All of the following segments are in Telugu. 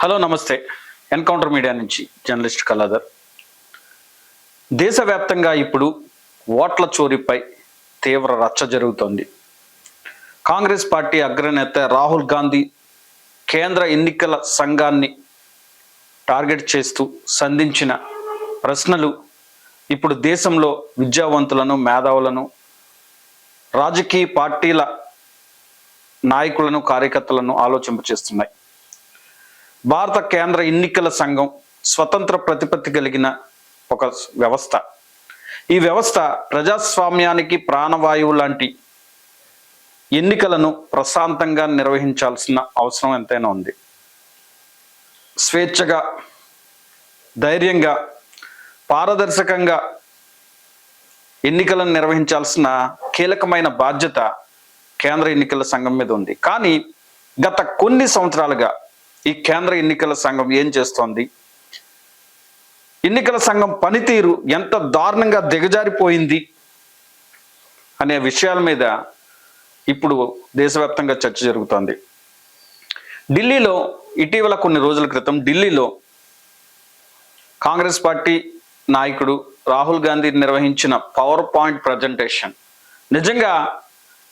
హలో నమస్తే. ఎన్కౌంటర్ మీడియా నుంచి జర్నలిస్ట్ కళాధర్. దేశవ్యాప్తంగా ఇప్పుడు ఓట్ల చోరీపై తీవ్ర రచ్చ జరుగుతోంది. కాంగ్రెస్ పార్టీ అగ్రనేత రాహుల్ గాంధీ కేంద్ర ఎన్నికల సంఘాన్ని టార్గెట్ చేస్తూ సంధించిన ప్రశ్నలు ఇప్పుడు దేశంలో విద్యావంతులను మేధావులను రాజకీయ పార్టీల నాయకులను కార్యకర్తలను ఆలోచింపచేస్తున్నాయి. భారత కేంద్ర ఎన్నికల సంఘం స్వతంత్ర ప్రతిపత్తి కలిగిన ఒక వ్యవస్థ. ఈ వ్యవస్థ ప్రజాస్వామ్యానికి ప్రాణవాయువు లాంటి ఎన్నికలను ప్రశాంతంగా నిర్వహించాల్సిన అవసరం ఎంతైనా ఉంది. స్వేచ్ఛగా ధైర్యంగా పారదర్శకంగా ఎన్నికలను నిర్వహించాల్సిన కీలకమైన బాధ్యత కేంద్ర ఎన్నికల సంఘం మీద ఉంది. కానీ గత కొన్ని సంవత్సరాలుగా ఈ కేంద్ర ఎన్నికల సంఘం ఏం చేస్తోంది? ఎన్నికల సంఘం పనితీరు ఎంత దారుణంగా దిగజారిపోయింది అనే విషయాల మీద ఇప్పుడు దేశవ్యాప్తంగా చర్చ జరుగుతోంది. ఢిల్లీలో ఇటీవల కొన్ని రోజుల క్రితం ఢిల్లీలో కాంగ్రెస్ పార్టీ నాయకుడు రాహుల్ గాంధీ నిర్వహించిన పవర్ పాయింట్ ప్రజెంటేషన్ నిజంగా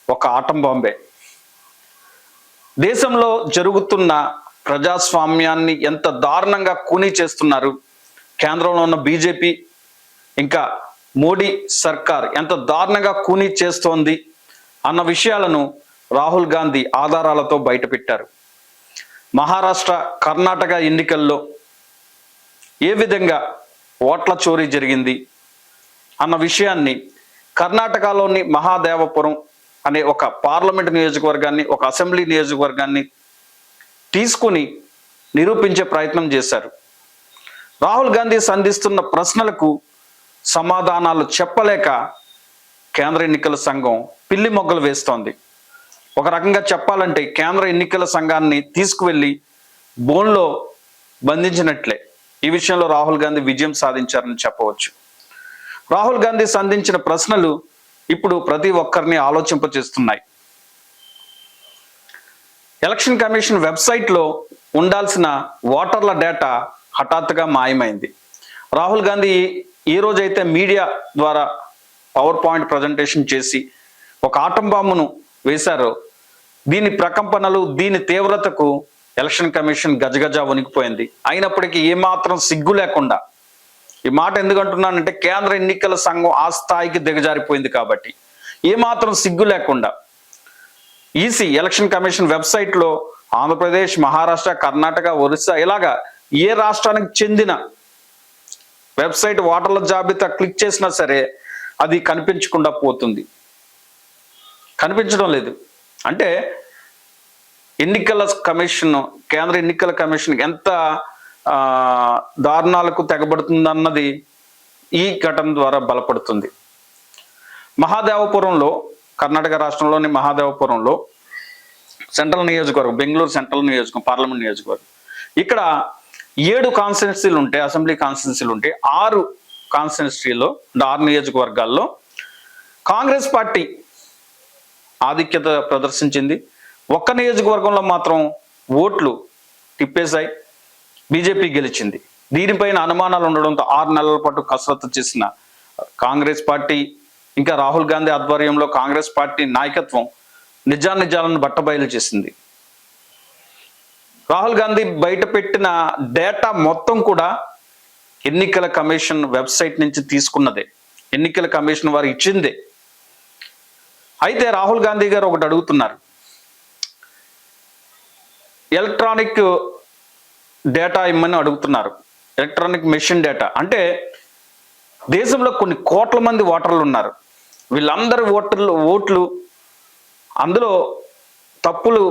ఒక ఆటం బాంబే. దేశంలో జరుగుతున్న ప్రజాస్వామ్యాన్ని ఎంత దారుణంగా కూనీ చేస్తున్నారు. కేంద్రంలో ఉన్న బీజేపీ ఇంకా మోడీ సర్కార్ ఎంత దారుణంగా కూనీ చేస్తోంది అన్న విషయాలను రాహుల్ గాంధీ ఆధారాలతో బయటపెట్టారు. మహారాష్ట్ర కర్ణాటక ఎన్నికల్లో ఏ విధంగా ఓట్ల చోరీ జరిగింది అన్న విషయాన్ని కర్ణాటకలోని మహాదేవపురం అనే ఒక పార్లమెంట్ నియోజకవర్గాన్ని ఒక అసెంబ్లీ నియోజకవర్గాన్ని తీసుకుని నిరూపించే ప్రయత్నం చేశారు. రాహుల్ గాంధీ సంధిస్తున్న ప్రశ్నలకు సమాధానాలు చెప్పలేక కేంద్ర ఎన్నికల సంఘం పిల్లి మొగ్గలు వేస్తోంది. ఒక రకంగా చెప్పాలంటే కేంద్ర ఎన్నికల సంఘాన్ని తీసుకువెళ్ళి బోన్లో బంధించినట్లే. ఈ విషయంలో రాహుల్ గాంధీ విజయం సాధించారని చెప్పవచ్చు. రాహుల్ గాంధీ సంధించిన ప్రశ్నలు ఇప్పుడు ప్రతి ఒక్కరిని ఆలోచింపచేస్తున్నాయి. ఎలక్షన్ కమిషన్ వెబ్సైట్లో ఉండాల్సిన ఓటర్ల డేటా హఠాత్తుగా మాయమైంది. రాహుల్ గాంధీ ఈ రోజైతే మీడియా ద్వారా పవర్ పాయింట్ ప్రజెంటేషన్ చేసి ఒక ఆటం బాంబును వేశారో. దీని ప్రకంపనలు దీని తీవ్రతకు ఎలక్షన్ కమిషన్ గజగజ వణికిపోయింది. అయినప్పటికీ ఏమాత్రం సిగ్గు లేకుండా ఈ మాట ఎందుకంటున్నానంటే కేంద్ర ఎన్నికల సంఘం ఆ స్థాయికి దిగజారిపోయింది కాబట్టి. ఏమాత్రం సిగ్గు లేకుండా ఈసీ ఎలక్షన్ కమిషన్ వెబ్సైట్లో ఆంధ్రప్రదేశ్ మహారాష్ట్ర కర్ణాటక ఒరిస్సా ఇలాగా ఏ రాష్ట్రానికి చెందిన వెబ్సైట్ ఓటర్ల జాబితా క్లిక్ చేసినా సరే అది కనిపించకుండా పోతుంది. కనిపించడం లేదు. అంటే ఎన్నికల కమిషన్ కేంద్ర ఎన్నికల కమిషన్ ఎంత దారుణాలకు తెగబడుతుందన్నది ఈ ఘటన ద్వారా బలపడుతుంది. మహాదేవపురంలో కర్ణాటక రాష్ట్రంలోని మహాదేవపురంలో సెంట్రల్ నియోజకవర్గం బెంగళూరు సెంట్రల్ నియోజకవర్గం పార్లమెంట్ నియోజకవర్గం. ఇక్కడ ఏడు కాన్స్టిట్యున్సీలు ఉంటాయి అసెంబ్లీ కాన్స్టిట్యున్సీలు ఉంటాయి ఆరు కాన్స్టిట్యున్సీలో ఆరు నియోజకవర్గాల్లో కాంగ్రెస్ పార్టీ ఆధిక్యత ప్రదర్శించింది. ఒక్క నియోజకవర్గంలో మాత్రం ఓట్లు తిప్పేశాయి బీజేపీ గెలిచింది. దీనిపైన అనుమానాలు ఉండడంతో ఆరు నెలల పాటు కసరత్తు చేసిన కాంగ్రెస్ పార్టీ ఇంకా రాహుల్ గాంధీ ఆధ్వర్యంలో కాంగ్రెస్ పార్టీ నాయకత్వం నిజానిజాలను బట్టబయలు చేసింది. రాహుల్ గాంధీ బయట పెట్టిన డేటా మొత్తం కూడా ఎన్నికల కమిషన్ వెబ్సైట్ నుంచి తీసుకున్నదే. ఎన్నికల కమిషన్ వారు ఇచ్చిందే. అయితే రాహుల్ గాంధీ గారు ఒకటి అడుగుతున్నారు. ఎలక్ట్రానిక్ డేటా ఇమ్మని అడుగుతున్నారు. ఎలక్ట్రానిక్ మెషిన్ డేటా అంటే దేశంలో కొన్ని కోట్ల మంది ఓటర్లు ఉన్నారు. వీళ్ళందరి ఓటర్లు ఓట్లు అందులో తప్పులు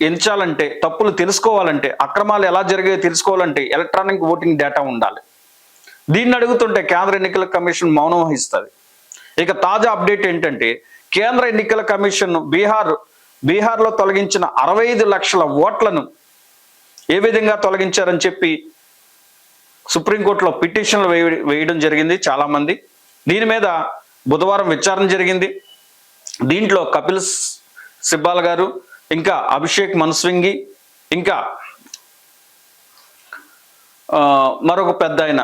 ఎంచాలంటే తప్పులు తెలుసుకోవాలంటే అక్రమాలు ఎలా జరిగాయో తెలుసుకోవాలంటే ఎలక్ట్రానిక్ ఓటింగ్ డేటా ఉండాలి. దీన్ని అడుగుతుంటే కేంద్ర ఎన్నికల కమిషన్ మౌనం వహిస్తుంది. ఇక తాజా అప్డేట్ ఏంటంటే కేంద్ర ఎన్నికల కమిషన్ బీహార్ బీహార్లో తొలగించిన అరవై ఐదు లక్షల ఓట్లను ఏ విధంగా తొలగించారని చెప్పి సుప్రీంకోర్టులో పిటిషన్లు వేయ వేయడం జరిగింది చాలామంది. దీని మీద బుధవారం విచారణ జరిగింది. దీంట్లో కపిల్ సిబ్బాల్ గారు ఇంకా అభిషేక్ మనస్వింగి ఇంకా మరొక పెద్ద ఆయన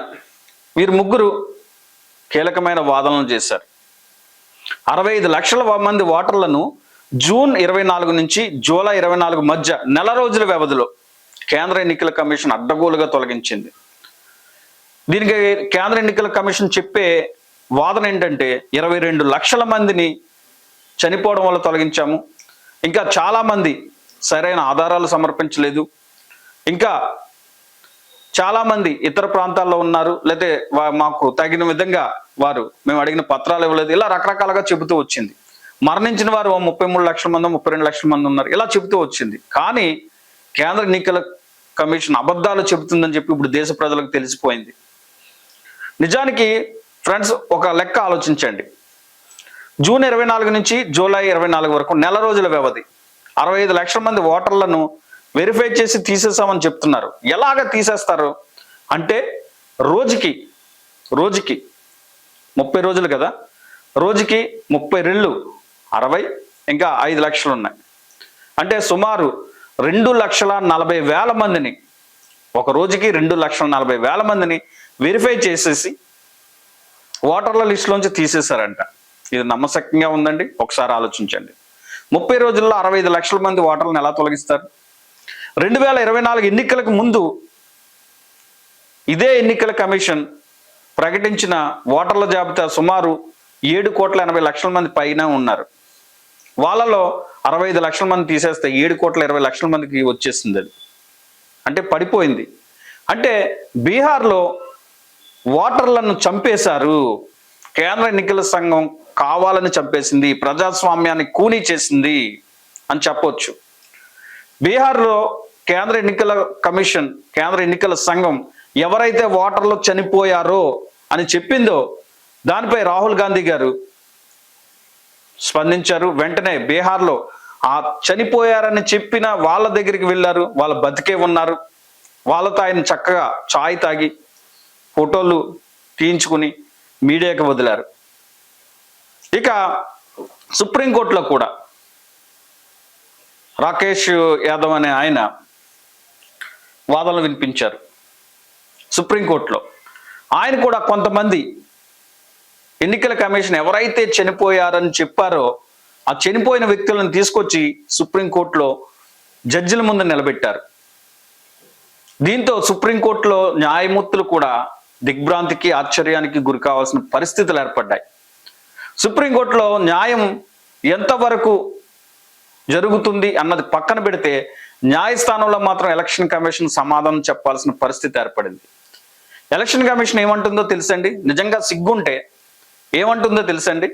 వీరు ముగ్గురు కీలకమైన వాదనలు చేశారు. అరవై ఐదు లక్షల మంది ఓటర్లను జూన్ ఇరవై నాలుగు నుంచి జూలై ఇరవై నాలుగు మధ్య నెల రోజుల వ్యవధిలో కేంద్ర ఎన్నికల కమిషన్ అడ్డగోలుగా తొలగించింది. దీనికి కేంద్ర ఎన్నికల కమిషన్ చెప్పే వాదన ఏంటంటే ఇరవై రెండు లక్షల మందిని చనిపోవడం వల్ల తొలగించాము. ఇంకా చాలామంది సరైన ఆధారాలు సమర్పించలేదు. ఇంకా చాలామంది ఇతర ప్రాంతాల్లో ఉన్నారు. లేకపోతే మాకు తగిన విధంగా వారు మేము అడిగిన పత్రాలు ఇవ్వలేదు. ఇలా రకరకాలుగా చెబుతూ వచ్చింది. మరణించిన వారు ముప్పై మూడు లక్షల మంది ముప్పై రెండు లక్షల మంది ఉన్నారు. ఇలా చెబుతూ వచ్చింది. కానీ కేంద్ర ఎన్నికల కమిషన్ అబద్ధాలు చెబుతుందని చెప్పి ఇప్పుడు దేశ ప్రజలకు తెలిసిపోయింది. నిజానికి ఫ్రెండ్స్ ఒక లెక్క ఆలోచించండి. జూన్ ఇరవై నాలుగు నుంచి జూలై ఇరవై నాలుగు వరకు నెల రోజుల వ్యవధి. అరవై ఐదు లక్షల మంది ఓటర్లను వెరిఫై చేసి తీసేసామని చెప్తున్నారు. ఎలాగ తీసేస్తారు? అంటే రోజుకి రోజుకి ముప్పై రోజులు కదా? రోజుకి ముప్పై రెళ్ళు అరవై ఇంకా ఐదు లక్షలు ఉన్నాయి. అంటే సుమారు రెండు లక్షల నలభై వేల మందిని ఒక రోజుకి రెండు లక్షల నలభై వేల మందిని వెరిఫై చేసేసి ఓటర్ల లిస్టులోంచి తీసేశారంట. ఇది నమ్మశక్యంగా ఉందండి. ఒకసారి ఆలోచించండి. ముప్పై రోజుల్లో అరవై లక్షల మంది ఓటర్లను ఎలా తొలగిస్తారు? రెండు వేల ఇరవై నాలుగు ఎన్నికలకు ముందు ఇదే ఎన్నికల కమిషన్ ప్రకటించిన ఓటర్ల జాబితా సుమారు ఏడు కోట్ల ఎనభై లక్షల మంది పైన ఉన్నారు. వాళ్ళలో అరవై ఐదు లక్షల మంది తీసేస్తే ఏడు కోట్ల ఇరవై లక్షల మందికి వచ్చేసింది అది. అంటే పడిపోయింది. అంటే బీహార్లో ఓటర్లను చంపేశారు. కేంద్ర ఎన్నికల సంఘం కావాలని చంపేసింది ప్రజాస్వామ్యాన్ని కూనీ చేసింది అని చెప్పొచ్చు. బీహార్లో కేంద్ర ఎన్నికల కమిషన్ కేంద్ర ఎన్నికల సంఘం ఎవరైతే ఓటర్లు చనిపోయారో అని చెప్పిందో దానిపై రాహుల్ గాంధీ గారు స్పందించారు. వెంటనే బీహార్లో ఆ చనిపోయారని చెప్పిన వాళ్ళ దగ్గరికి వెళ్ళారు వాళ్ళ బతికే ఉన్నారు. వాళ్ళతో ఆయన చక్కగా చాయ్ తాగి ఫోటోలు తీయించుకుని మీడియాకి వదిలారు. ఇక సుప్రీంకోర్టులో కూడా రాకేష్ యాదవ్ అనే ఆయన వాదనలు వినిపించారు సుప్రీంకోర్టులో. ఆయన కూడా కొంతమంది ఎన్నికల కమిషన్ ఎవరైతే చనిపోయారని చెప్పారో ఆ చనిపోయిన వ్యక్తులను తీసుకొచ్చి సుప్రీంకోర్టులో జడ్జిల ముందు నిలబెట్టారు. దీంతో సుప్రీంకోర్టులో న్యాయమూర్తులు కూడా దిగ్భ్రాంతికి ఆశ్చర్యానికి గురి కావాల్సిన పరిస్థితులు ఏర్పడ్డాయి. సుప్రీంకోర్టులో న్యాయం ఎంతవరకు జరుగుతుంది అన్నది పక్కన పెడితే న్యాయస్థానంలో మాత్రం ఎలక్షన్ కమిషన్ సమాధానం చెప్పాల్సిన పరిస్థితి ఏర్పడింది. ఎలక్షన్ కమిషన్ ఏమంటుందో తెలుసండి? నిజంగా సిగ్గుంటే ఏమంటుందో తెలుసండి?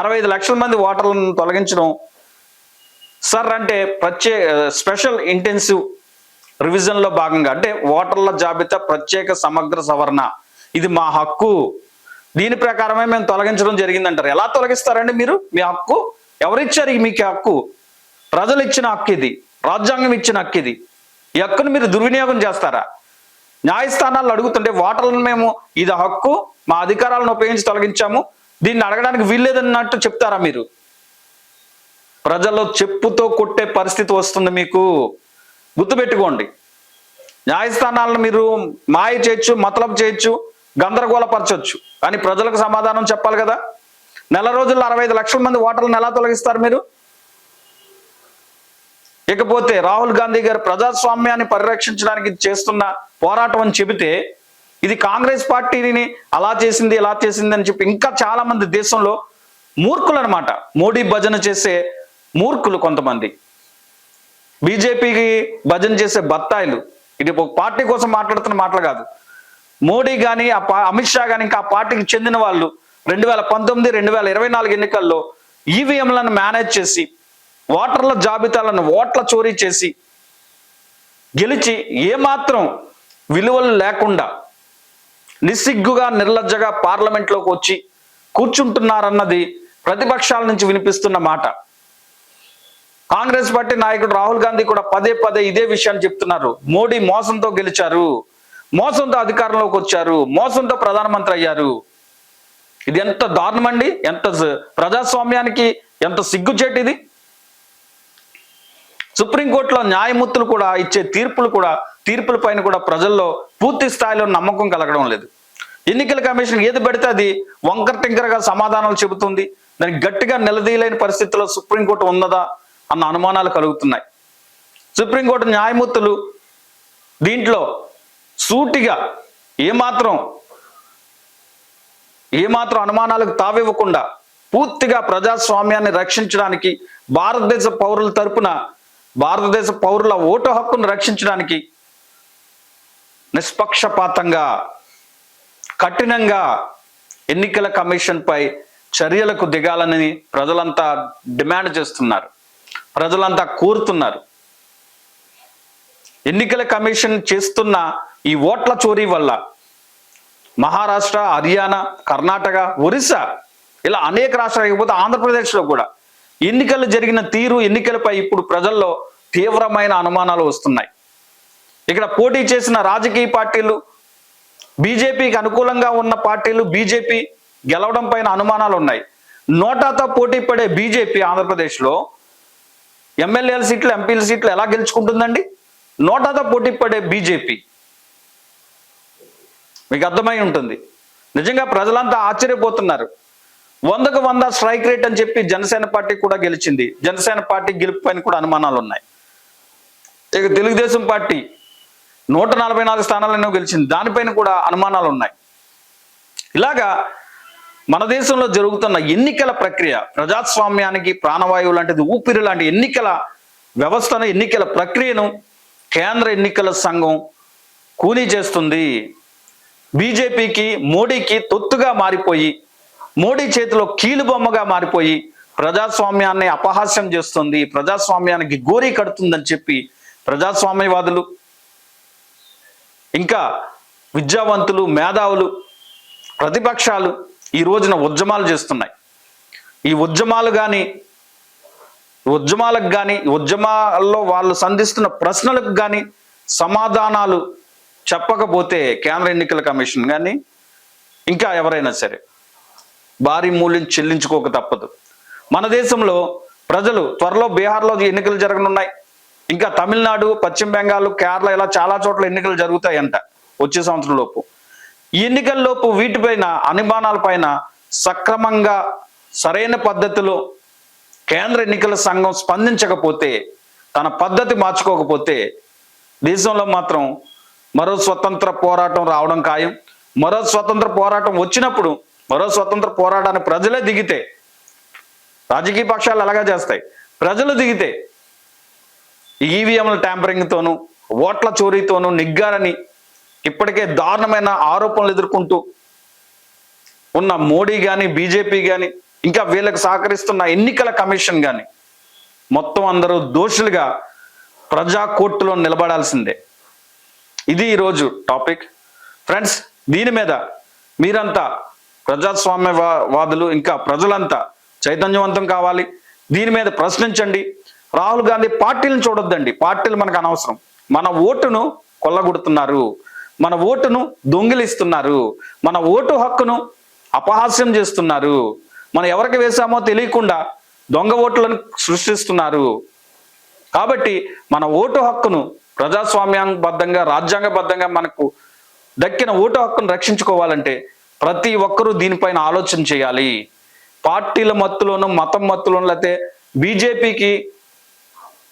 అరవై ఐదు లక్షల మంది ఓటర్లను తొలగించడం సార్ అంటే ప్రత్యే స్పెషల్ ఇంటెన్సివ్ రివిజన్లో భాగంగా అంటే ఓటర్ల జాబితా ప్రత్యేక సమగ్ర సవరణ. ఇది మా హక్కు. దీని ప్రకారమే మేము తొలగించడం జరిగిందంటారు. ఎలా తొలగిస్తారండి మీరు? మీ హక్కు? ఎవరిచ్చారు మీకు హక్కు? ప్రజలు ఇచ్చిన హక్కు ఇది. రాజ్యాంగం ఇచ్చిన హక్కు ఇది. ఈ హక్కును మీరు దుర్వినియోగం చేస్తారా? న్యాయస్థానాల్లో అడుగుతుంటే ఓటర్లను మేము ఇది హక్కు మా అధికారాలను ఉపయోగించి తొలగించాము. దీన్ని అడగడానికి వీల్లేదన్నట్టు చెప్తారా మీరు? ప్రజల్లో చెప్పుతో కొట్టే పరిస్థితి వస్తుంది మీకు. గుర్తుపెట్టుకోండి. న్యాయస్థానాలను మీరు మాయ చేయొచ్చు మతలబు చేయొచ్చు గందరగోళపరచవచ్చు కానీ ప్రజలకు సమాధానం చెప్పాలి కదా? నెల రోజుల్లో అరవై లక్షల మంది ఓటర్లను ఎలా తొలగిస్తారు మీరు? ఇకపోతే రాహుల్ గాంధీ గారు ప్రజాస్వామ్యాన్ని పరిరక్షించడానికి చేస్తున్న పోరాటం అని చెబితే ఇది కాంగ్రెస్ పార్టీని అలా చేసింది ఇలా చేసింది అని చెప్పి ఇంకా చాలా మంది దేశంలో మూర్ఖులు అనమాట మోడీ భజన చేసే మూర్ఖులు కొంతమంది. బీజేపీకి భజన చేసే బత్తాయిలు. ఇది ఒక పార్టీ కోసం మాట్లాడుతున్న మాటలు కాదు. మోడీ కానీ ఆ పా అమిత్ షా కానీ ఇంకా ఆ పార్టీకి చెందిన వాళ్ళు రెండు వేల పంతొమ్మిది రెండు వేల ఇరవై నాలుగు ఎన్నికల్లో ఈవీఎంలను మేనేజ్ చేసి ఓటర్ల జాబితాలను ఓట్ల చోరీ చేసి గెలిచి ఏమాత్రం విలువలు లేకుండా నిస్సిగ్గుగా నిర్లజ్జగా పార్లమెంట్లోకి వచ్చి కూర్చుంటున్నారన్నది ప్రతిపక్షాల నుంచి వినిపిస్తున్న మాట. కాంగ్రెస్ పార్టీ నాయకుడు రాహుల్ గాంధీ కూడా పదే పదే ఇదే విషయాన్ని చెప్తున్నారు. మోడీ మోసంతో గెలిచారు. మోసంతో అధికారంలోకి వచ్చారు. మోసంతో ప్రధానమంత్రి అయ్యారు. ఇది ఎంత దారుణమండి ఎంత ప్రజాస్వామ్యానికి ఎంత సిగ్గుచేటిది సుప్రీంకోర్టులో న్యాయమూర్తులు కూడా ఇచ్చే తీర్పులు కూడా తీర్పుల పైన కూడా ప్రజల్లో పూర్తి స్థాయిలో నమ్మకం కలగడం లేదు. ఎన్నికల కమిషన్ ఏది పెడితే అది వంకర టింకరగా సమాధానాలు చెబుతుంది. దానికి గట్టిగా నిలదీయలేని పరిస్థితిలో సుప్రీంకోర్టు ఉన్నదా? అన్న అనుమానాలు కలుగుతున్నాయి. సుప్రీంకోర్టు న్యాయమూర్తులు దీంట్లో సూటిగా ఏమాత్రం ఏమాత్రం అనుమానాలకు తావివ్వకుండా పూర్తిగా ప్రజాస్వామ్యాన్ని రక్షించడానికి భారతదేశ పౌరుల తరపున భారతదేశ పౌరుల ఓటు హక్కును రక్షించడానికి నిష్పక్షపాతంగా కఠినంగా ఎన్నికల కమిషన్పై చర్యలకు దిగాలని ప్రజలంతా డిమాండ్ చేస్తున్నారు. ప్రజలంతా కోరుతున్నారు. ఎన్నికల కమిషన్ చేస్తున్న ఈ ఓట్ల చోరీ వల్ల మహారాష్ట్ర హర్యానా కర్ణాటక ఒరిస్సా ఇలా అనేక రాష్ట్రాలు కాకపోతే ఆంధ్రప్రదేశ్లో కూడా ఎన్నికలు జరిగిన తీరు ఎన్నికలపై ఇప్పుడు ప్రజల్లో తీవ్రమైన అనుమానాలు వస్తున్నాయి. ఇక్కడ పోటీ చేసిన రాజకీయ పార్టీలు బీజేపీకి అనుకూలంగా ఉన్న పార్టీలు బీజేపీ గెలవడం పైన అనుమానాలు ఉన్నాయి నోటాతో పోటీ పడే బీజేపీ ఆంధ్రప్రదేశ్లో ఎమ్మెల్యేల సీట్లు ఎంపీల సీట్లు ఎలా గెలుచుకుంటుందండి? నోటాతో పోటీ పడే బీజేపీ. మీకు అర్థమై ఉంటుంది. నిజంగా ప్రజలంతా ఆశ్చర్యపోతున్నారు. వందకు వంద స్ట్రైక్ రేట్ అని చెప్పి జనసేన పార్టీ కూడా గెలిచింది. జనసేన పార్టీ గెలుపు పైన కూడా అనుమానాలు ఉన్నాయి. ఇక తెలుగుదేశం పార్టీ నూట నలభై నాలుగు స్థానాలను గెలిచింది. దానిపైన కూడా అనుమానాలు ఉన్నాయి. ఇలాగా మన దేశంలో జరుగుతున్న ఎన్నికల ప్రక్రియ ప్రజాస్వామ్యానికి ప్రాణవాయువు లాంటిది ఊపిరి లాంటి ఎన్నికల వ్యవస్థను ఎన్నికల ప్రక్రియను కేంద్ర ఎన్నికల సంఘం కూనీ చేస్తుంది. బీజేపీకి మోడీకి తొత్తుగా మారిపోయి మోడీ చేతిలో కీలుబొమ్మగా మారిపోయి ప్రజాస్వామ్యాన్ని అపహాస్యం చేస్తుంది. ప్రజాస్వామ్యానికి గోరీ కడుతుందని చెప్పి ప్రజాస్వామ్యవాదులు ఇంకా విద్యావంతులు మేధావులు ప్రతిపక్షాలు ఈ రోజున ఉద్యమాలు చేస్తున్నాయి. ఈ ఉద్యమాలు కానీ ఉద్యమాలకు కానీ ఉద్యమాల్లో వాళ్ళు సంధిస్తున్న ప్రశ్నలకు కానీ సమాధానాలు చెప్పకపోతే కేంద్ర ఎన్నికల కమిషన్ కానీ ఇంకా ఎవరైనా సరే భారీ మూల్యం చెల్లించుకోక తప్పదు. మన దేశంలో ప్రజలు త్వరలో బీహార్లో ఎన్నికలు జరగనున్నాయి. ఇంకా తమిళనాడు పశ్చిమ బెంగాల్ కేరళ ఇలా చాలా చోట్ల ఎన్నికలు జరుగుతాయంట. వచ్చే సంవత్సరం లోపు. ఈ ఎన్నికల్లోపు వీటిపైన అనుమానాలపైన సక్రమంగా సరైన పద్ధతిలో కేంద్ర ఎన్నికల సంఘం స్పందించకపోతే తన పద్ధతి మార్చుకోకపోతే దేశంలో మాత్రం మరో స్వతంత్ర పోరాటం రావడం ఖాయం. మరో స్వతంత్ర పోరాటం వచ్చినప్పుడు మరో స్వతంత్ర పోరాటాన్ని ప్రజలే దిగితే రాజకీయ పక్షాలు అలాగా చేస్తాయి. ప్రజలు దిగితే ఈవీఎంల ట్యాంపరింగ్తోనూ ఓట్ల చోరీతోనూ నిగ్గారని ఇప్పటికే దారుణమైన ఆరోపణలు ఎదుర్కొంటూ ఉన్న మోడీ కానీ బీజేపీ కానీ ఇంకా వీళ్ళకి సహకరిస్తున్న ఎన్నికల కమిషన్ కానీ మొత్తం అందరూ దోషులుగా ప్రజా కోర్టులో నిలబడాల్సిందే. ఇది ఈరోజు టాపిక్. ఫ్రెండ్స్ దీని మీద మీరంతా ప్రజాస్వామ్యవాదులు ఇంకా ప్రజలంతా చైతన్యవంతం కావాలి. దీని మీద ప్రశ్నించండి. రాహుల్ గాంధీ పార్టీలను చూడొద్దండి. పార్టీలు మనకు అనవసరం. మన ఓటును కొల్లగొడుతున్నారు. మన ఓటును దొంగిలిస్తున్నారు. మన ఓటు హక్కును అపహాస్యం చేస్తున్నారు. మనం ఎవరికి వేసామో తెలియకుండా దొంగ ఓట్లను సృష్టిస్తున్నారు. కాబట్టి మన ఓటు హక్కును ప్రజాస్వామ్యబద్ధంగా రాజ్యాంగబద్ధంగా మనకు దక్కిన ఓటు హక్కును రక్షించుకోవాలంటే ప్రతి ఒక్కరూ దీనిపైన ఆలోచన చేయాలి. పార్టీల మత్తులోను మతం మత్తులోను లేకపోతే బీజేపీకి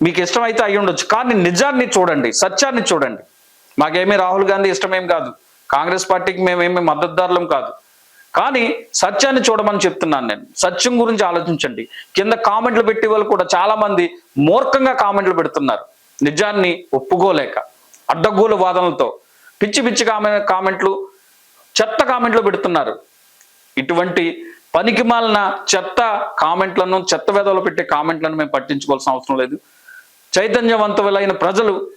మీకు ఇష్టమైతే అయ్యి ఉండొచ్చు కానీ నిజాన్ని చూడండి సత్యాన్ని చూడండి. మాకేమీ రాహుల్ గాంధీ ఇష్టమేం కాదు. కాంగ్రెస్ పార్టీకి మేమేమి మద్దతుదారులం కాదు. కానీ సత్యాన్ని చూడమని చెప్తున్నాను నేను. సత్యం గురించి ఆలోచించండి. కింద కామెంట్లు పెట్టే వాళ్ళు కూడా చాలా మంది మూర్ఖంగా కామెంట్లు పెడుతున్నారు. నిజాన్ని ఒప్పుకోలేక అడ్డగోలు వాదనలతో పిచ్చి పిచ్చి కామె కామెంట్లు చెత్త కామెంట్లు పెడుతున్నారు. ఇటువంటి పనికి మాలిన చెత్త కామెంట్లను చెత్త వేదలో పెట్టే కామెంట్లను మేము పట్టించుకోవాల్సిన అవసరం లేదు. చైతన్యవంతులైన ప్రజలు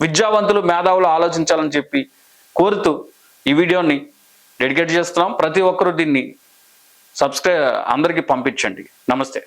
విద్యావంతులు మేధావులు ఆలోచించాలని చెప్పి కోరుతూ ఈ వీడియోని డెడికేట్ చేస్తున్నాం. ప్రతి ఒక్కరూ దీన్ని సబ్స్క్రైబ్ అందరికీ పంపించండి. నమస్తే.